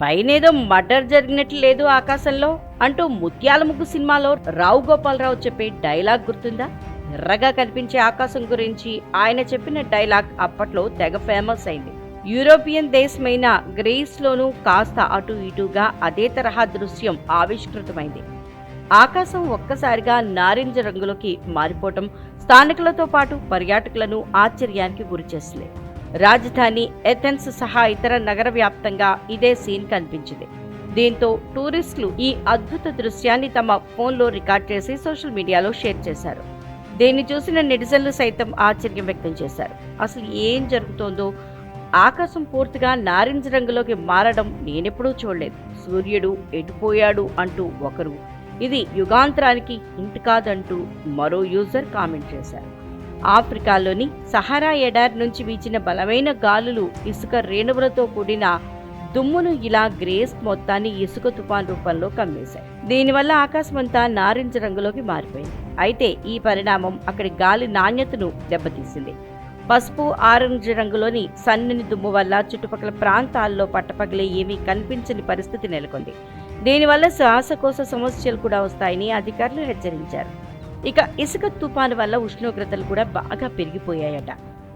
పైనేదో murder జరిగినట్లు లేదు ఆకాశంలో అంటూ ముత్యాల ముగ్గు సినిమాలో రావు గోపాలరావు చెప్పే డైలాగ్ గుర్తుందా? ఎర్రగా కనిపించే ఆకాశం గురించి ఆయన చెప్పిన డైలాగ్ అప్పట్లో తెగ ఫేమస్ అయింది. యూరోపియన్ దేశమైన గ్రీస్లోనూ కాస్త అటు ఇటుగా అదే తరహా దృశ్యం ఆవిష్కృతమైంది. ఆకాశం ఒక్కసారిగా నారింజ రంగులోకి మారిపోవటం స్థానికులతో పాటు పర్యాటకులను ఆశ్చర్యానికి గురిచేస్తుంది రాజధాని ఎథెన్స్ సహా ఇతర నగర వ్యాప్తంగా ఇదే సీన్ కనిపించింది. దీంతో టూరిస్టులు ఈ అద్భుత దృశ్యాన్ని తమ ఫోన్లో రికార్డ్ చేసి సోషల్ మీడియాలో షేర్ చేశారు. దీన్ని చూసిన నెటిజన్లు సైతం ఆశ్చర్యం వ్యక్తం చేశారు. అసలు ఏం జరుగుతోందో? ఆకాశం పూర్తిగా నారింజ రంగులోకి మారడం నేనెప్పుడూ చూడలేదు. సూర్యుడు ఎటుపోయాడు అంటూ ఒకరు. ఇది యుగాంతరానికి ఇంటి కాదంటూ మరో యూజర్ కామెంట్ చేశారు. ఆఫ్రికాలోని సహారా ఎడారి నుంచి వీచిన బలమైన గాలులు ఇసుక రేణువులతో కూడిన దుమ్మును ఇలా గ్రేస్ మొత్తాన్ని ఇసుక తుఫాన్ రూపంలో కమ్మేశాయి. దీనివల్ల ఆకాశమంతా నారింజ రంగులోకి మారిపోయింది. అయితే ఈ పరిణామం అక్కడి గాలి నాణ్యతను దెబ్బతీసింది. పసుపు ఆరెంజ్ రంగులోని సన్నని దుమ్ము వల్ల చుట్టుపక్కల ప్రాంతాల్లో పట్టపగలే ఏమీ కనిపించని పరిస్థితి నెలకొంది. దీనివల్ల శ్వాసకోశ సమస్యలు కూడా వస్తాయని అధికారులు హెచ్చరించారు. ఇక ఇసుక తుఫాను వల్ల ఉష్ణోగ్రతలు కూడా బాగా పెరిగిపోయాయట.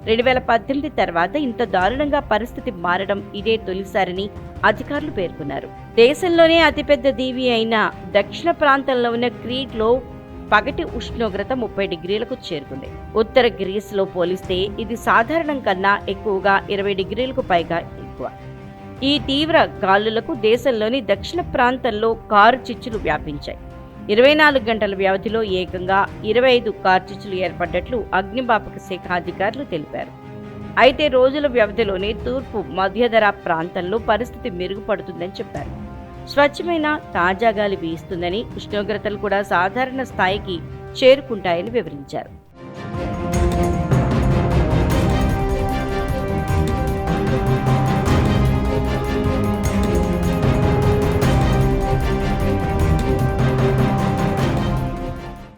రెండు వేల పద్దెనిమిది తర్వాత ఇంత దారుణంగా పరిస్థితి మారడం ఇదే తొలిసారని అధికారులు పేర్కొన్నారు. దేశంలోనే అతిపెద్ద దీవి అయిన దక్షిణ ప్రాంతంలో ఉన్న క్రీట్లో పగటి ఉష్ణోగ్రత ముప్పై డిగ్రీలకు చేరుకుంది. ఉత్తర గ్రీస్లో పోలిస్తే ఇది సాధారణం కన్నా ఎక్కువగా ఇరవై డిగ్రీలకు పైగా ఎక్కువ. ఈ తీవ్ర గాలులకు దేశంలోని దక్షిణ ప్రాంతంలో కారు చిచ్చులు వ్యాపించాయి. ఇరవై నాలుగు గంటల వ్యవధిలో ఏకంగా ఇరవై ఐదు కార్చిచ్చులు ఏర్పడ్డట్లు అగ్నిమాపక శాఖ అధికారులు తెలిపారు. అయితే రోజుల వ్యవధిలోనే తూర్పు మధ్యధర ప్రాంతంలో పరిస్థితి మెరుగుపడుతుందని చెప్పారు. స్వచ్ఛమైన తాజా గాలి వీస్తుందని ఉష్ణోగ్రతలు కూడా సాధారణ స్థాయికి చేరుకుంటాయని వివరించారు.